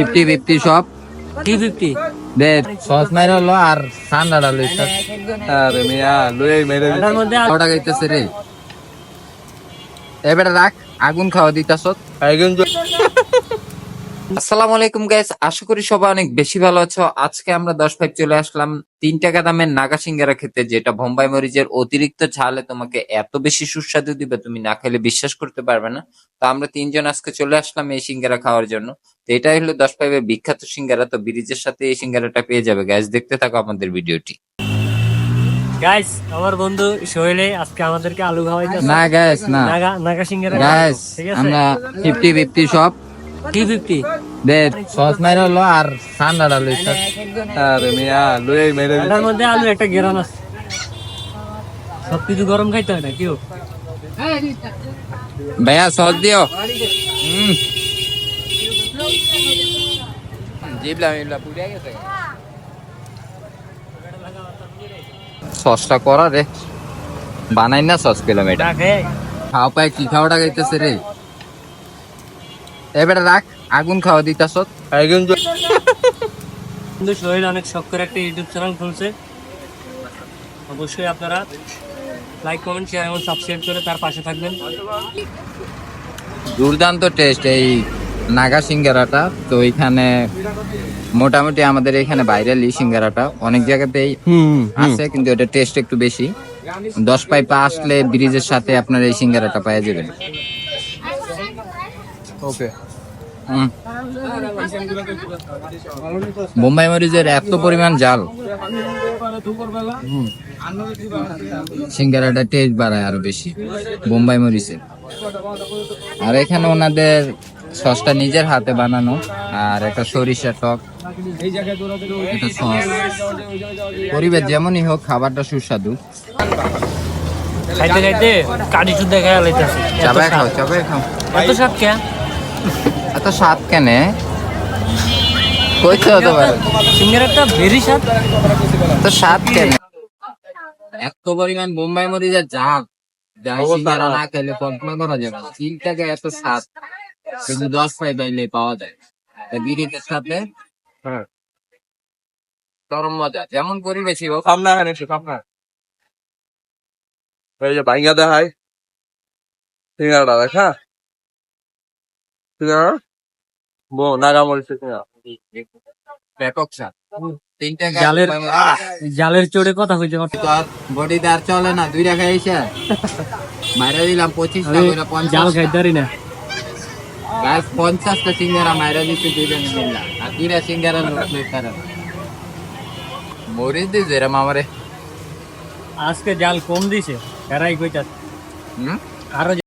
Fifty fifty সব কি fifty দে sauce মাইর হলো আর ঠান্ডা ডালো আরে মিয়া লই মেরে কটা গাইতেছে রে? এবারে রাখ আগুন খাওয়া দিতাস একজন আসসালামু আলাইকুম গাইস আশা করি সবাই অনেক বেশি ভালো আছো। আজকে আমরা দশ ফাইভ চলে আসলাম তিন টাকা দামের নাগা সিঙ্গারা খেতে যেটা বোম্বাই মরিচের অতিরিক্ত ঝালে তোমাকে এত বেশি সুস্বাদু দিবে তুমি না খেলে বিশ্বাস করতে পারবে না। তো আমরা তিনজন আজকে চলে আসলাম এই সিঙ্গারা খাওয়ার জন্য। তো এটাই হলো দশ ফাইভের বিখ্যাত সিঙ্গারা। তো ব্রিজের সাথে এই সিঙ্গারাটা পেয়ে যাবে গাইস দেখতে থাকো আমাদের ভিডিওটি। গাইস আমার বন্ধু সোহেলে আজকে আমাদেরকে আলু খাওয়াইতেছে না গাইস না। নাগা নাগা সিঙ্গারা গাইস ঠিক আছে? আমরা ফিফটি ফিফটি সব কি ফিফটি দে সস হলো আর ঠান্ডা ডালো আরে মিয়া লই মেরে এটার মধ্যে আলু একটা গেরান আছে। সব কিছু গরম খাইতে হয় না কেউ ভাইয়া সস দিও। জিবলা মিবলা পুড়ে গেছে। সসটা করা রে। বানাই না সস পেলাম এটা খাওয়া পায় কি খাওয়াটা গাইতেছে রে? এবারে রাখ। আগুন খাওয়া দিতাস একজন কিন্তু সোহেল অনেক শখ করে একটা ইউটিউব চ্যানেল খুলছে। অবশ্যই আপনারা লাইক কমেন্ট শেয়ার এবং সাবস্ক্রাইব করে তার পাশে থাকবেন। দুর্দান্ত টেস্ট এই নাগা সিঙ্গারাটা। তো এখানে মোটামুটি আমাদের এখানে ভাইরাল এই সিঙ্গারাটা। অনেক জায়গাতেই হুম আছে কিন্তু এটা টেস্ট একটু বেশি। দশ পাইপা আসলে ব্রিজের সাথে আপনার এই সিঙ্গারাটা পাওয়া যাবেন। ওকে। বোম্বাই মরিচের এত পরিমাণ জাল। সিঙ্গারাটা টেস্ট বাড়ায় আরও বেশি বোম্বাই মরিচের। আর এখানে ওনাদের সসটা নিজের হাতে বানানো আর একটা সরিষা টক এটা সস। পরিবেশ যেমনই হোক খাবারটা সুস্বাদু। খাইতে খাইতে কাটি শুদ্ধ খাইয়া লাইতেছে। চাবাই খাও চাবাই খাও। এত স্বাদ কে? এত স্বাদ কেনে? কইতে হতে পারে। সিঙ্গারাটা ভেরি স্বাদ। এত স্বাদ কেনে? এত পরিমাণ বোম্বাই মরিচের এই সিঙ্গারা না খেলে কল্পনা করা যাবে না। তিন টাকা এত স্বাদ কিন্তু দশ পাই পাইলে পাওয়া যায়। তা সাথে হ্যাঁ। চরম মজা যেমন পরিবেশই হোক। একটু সামনে এই যে ভাইঙ্গা দেখাই সিঙ্গাড়া দেখা জালের জালের চড়ে কথা কইছে বডিতে আর চলে না দুই টাকা এসে মাইরা দিলাম পঁচিশ টাকা জাল খাইতারি না গাছ পঞ্চাশটা সিঙ্গারা মাইরা দিতে দুইজন আর দুইটা সিঙ্গারা লোক মরিচ দিছে এরম আমারে আজকে জাল কম দিছে এরাই কইতাছে হুম আরও